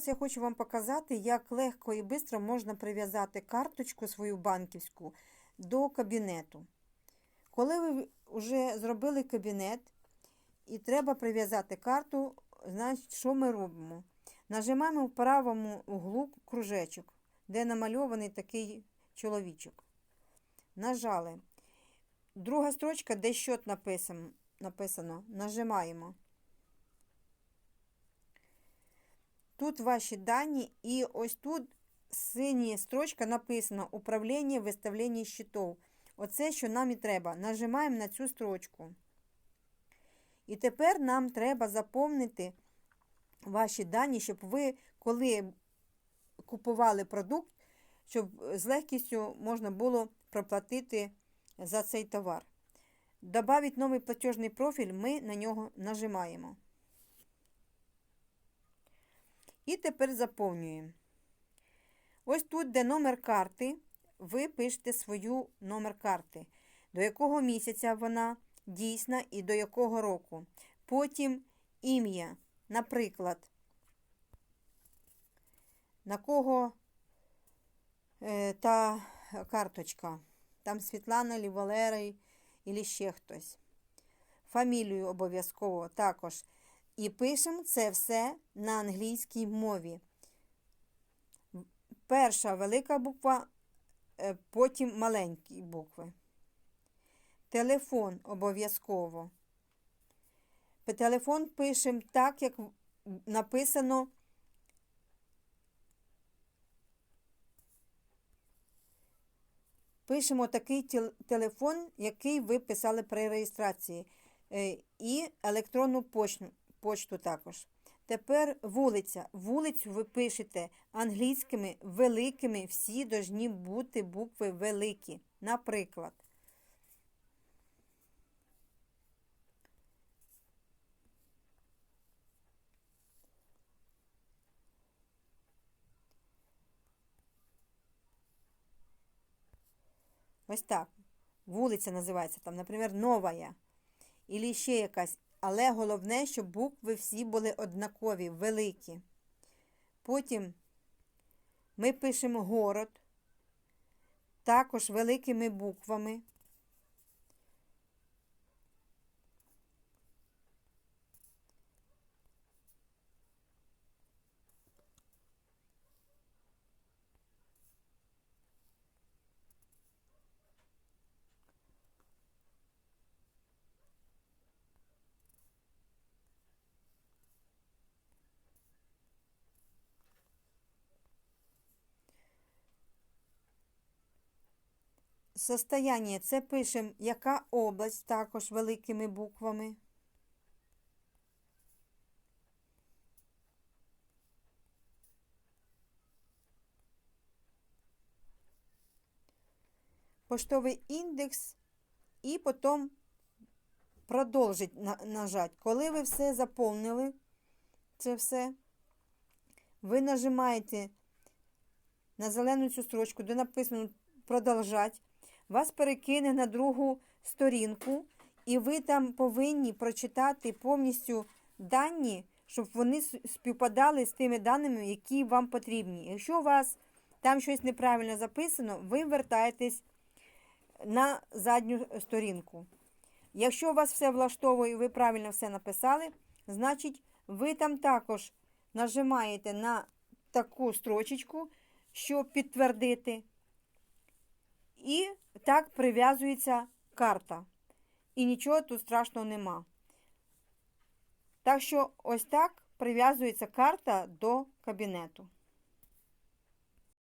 Зараз я хочу вам показати, як легко і швидко можна прив'язати карточку свою банківську до кабінету. Коли ви вже зробили кабінет і треба прив'язати карту, значить, що ми робимо? Нажимаємо в правому углу кружечок, де намальований такий чоловічок. Нажали. Друга строчка, де счет написано, написано. Нажимаємо. Тут ваші дані, і ось тут синя строчка написано Управління виставлення щитов. Оце, що нам і треба. Нажимаємо на цю строчку. І тепер нам треба заповнити ваші дані, щоб ви, коли купували продукт, щоб з легкістю можна було проплатити за цей товар. Добавить новий платіжний профіль, ми на нього нажимаємо. І тепер заповнюємо. Ось тут, де номер карти, ви пишете свою номер карти, до якого місяця вона дійсна і до якого року. Потім ім'я, наприклад, на кого е, та карточка. Там Світлана, Лі Валерій, і ще хтось. Фамілію обов'язково також. І пишемо це все на англійській мові. Перша велика буква, е, потім маленькі букви. Телефон обов'язково. Телефон пишемо так, як написано. Пишемо такий телефон, який ви писали при реєстрації. Е, і електронну почту, почту також. Тепер вулиця. Вулицю ви пишете англійськими великими, всі повинні бути букви великі. Наприклад. Ось так. Вулиця називається там, наприклад, Новая. Ілі ще якась. Але головне, щоб букви всі були однакові, великі. Потім ми пишемо город, також великими буквами. Состояние це пишемо, яка область також великими буквами. Поштовий індекс і потім продовжить нажати. Коли ви все заповнили, це все, ви нажимаєте на зелену цю строчку, де написано продовжать вас перекине на другу сторінку, і ви там повинні прочитати повністю дані, щоб вони співпадали з тими даними, які вам потрібні. Якщо у вас там щось неправильно записано, ви вертаєтесь на задню сторінку. Якщо у вас все влаштовує і ви правильно все написали, значить ви там також нажимаєте на таку строчечку, щоб підтвердити. І так прив'язується карта. І нічого тут страшного нема. Так що ось так прив'язується карта до кабінету.